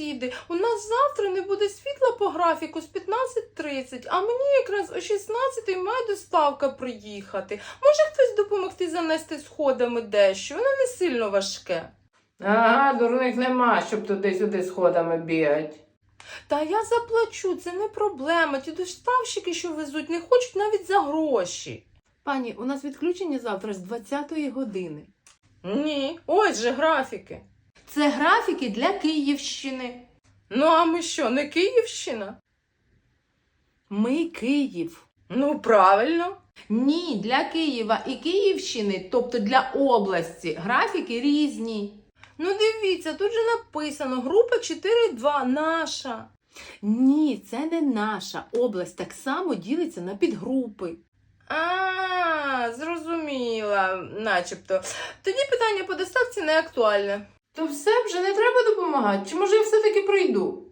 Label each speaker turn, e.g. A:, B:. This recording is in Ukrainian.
A: сусіди, у нас завтра не буде світла по графіку з 15.30, а мені якраз о 16 має доставка приїхати. Може хтось допомогти занести сходами дещо, воно не сильно важке.
B: Ага, дурних нема, щоб туди-сюди сходами бігать.
A: Та я заплачу, це не проблема. Ті доставщики, що везуть, не хочуть навіть за гроші. Пані, у нас відключення завтра з 20-ї години. Ні, ось же графіки. Це графіки для Київщини. Ну, а ми що, не Київщина? Ми Київ. Ну, правильно. Ні, для Києва і Київщини, тобто для області, графіки різні. Ну, дивіться, тут же написано група 4.2 наша. Ні, це не наша. Область так само ділиться на підгрупи. А, зрозуміла, начебто. Тоді питання по доставці не актуальне.
B: То все вже не треба допомагати, чи може я все-таки прийду?